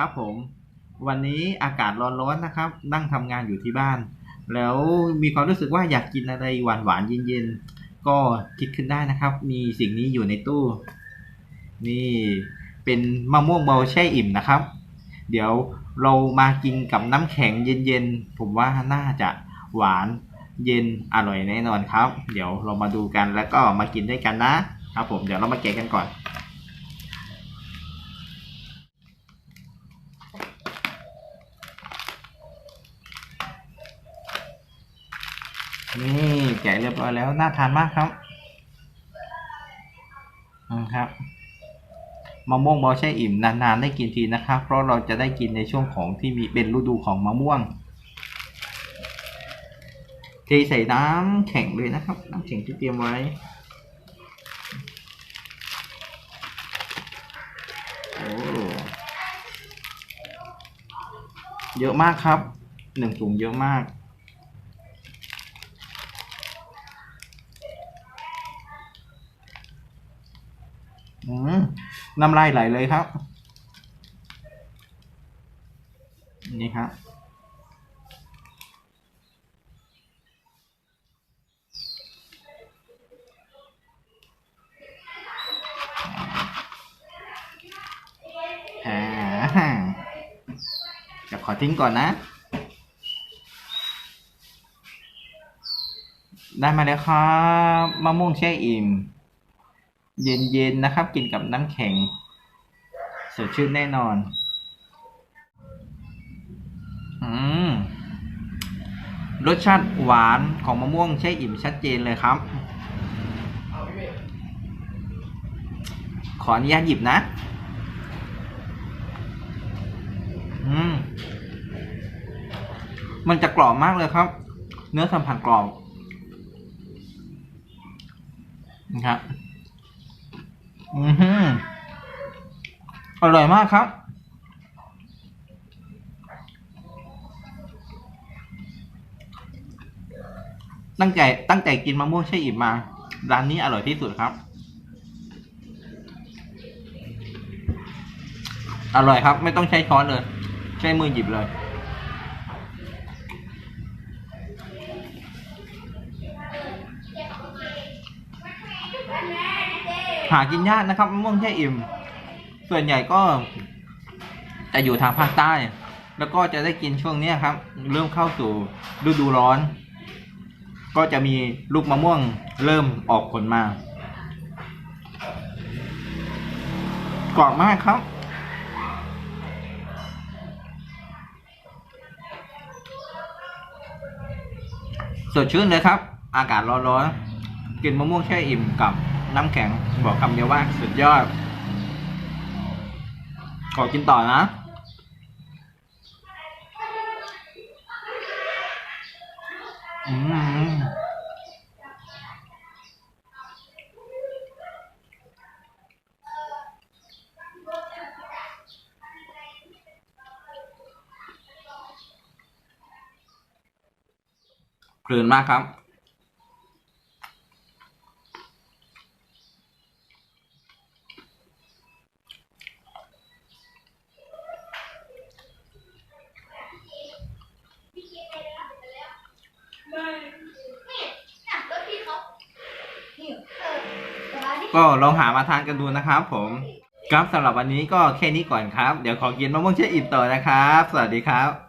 ครับผม วันนี้อากาศร้อนๆนะครับ นั่งทำงานอยู่ที่บ้าน แล้วมีความรู้สึกว่าอยากกินอะไรหวานๆเย็นๆ ก็คิดขึ้นได้นะครับ มีสิ่งนี้อยู่ในตู้ นี่เป็นมะม่วงเบาแช่อิ่มนะครับ เดี๋ยวเรามากินกับน้ำแข็งเย็นๆ ผมว่าน่าจะหวานเย็นอร่อยแน่นอนครับ เดี๋ยวเรามาดูกันแล้วก็มากินด้วยกันนะครับผมเดี๋ยวเรามาแกะกันก่อน นี่แกะเรียบร้อยแล้วน่าทานมากครับอืมครับมะม่วงเบอแช่อิ่มนานๆได้กินทีนะครับ เพราะเราจะได้กินในช่วงของที่มีเป็นฤดูของมะม่วงเทใส่น้ำแข็งเลยนะครับ น้ำแข็งที่เตรียมไว้โอ้เยอะมากครับหนึ่งถุงเยอะมาก อืม น้ำลายไหลเลยครับ นี่ครับอ่าเดี๋ยวขอทิ้งก่อนนะ ได้มาแล้วครับมะม่วงแช่อิ่ม เย็นๆนะครับ กินกับน้ำแข็ง สดชื่นแน่นอน อืม รสชาติหวานของมะม่วงแช่อิ่มชัดเจนเลยครับ ขออนุญาตหยิบนะ อืม มันจะกรอบมากเลยครับ เนื้อสัมผัสกรอบนะครับ อือหืออร่อยมากครับ ตั้งใจตั้งใจกินมะม่วงแช่อิ่มมา ร้านนี้อร่อยที่สุดครับ อร่อยครับ ไม่ต้องใช้ช้อนเลย ใช้มือหยิบเลย หากินยากนะครับมะม่วงแช่อิ่ม ส่วนใหญ่ก็จะอยู่ทางภาคใต้ แล้วก็จะได้กินช่วงนี้ครับ เริ่มเข้าสู่ฤดูร้อน ก็จะมีลูกมะม่วงเริ่มออกผลมากรอบมากครับ สดชื่นเลยครับ อากาศร้อนๆกินมะม่วงแช่อิ่มกับ น้ำแข็งบอกคำเดียวว่าสุดยอดขอกินต่อนะ อืมเพลินมากครับ ก็ลองหามาทานกันดูนะครับผมครับสำหรับวันนี้ก็แค่นี้ก่อนครับ เดี๋ยวขอกินมะม่วงเชื่ออิ่มต่อนะครับ สวัสดีครับ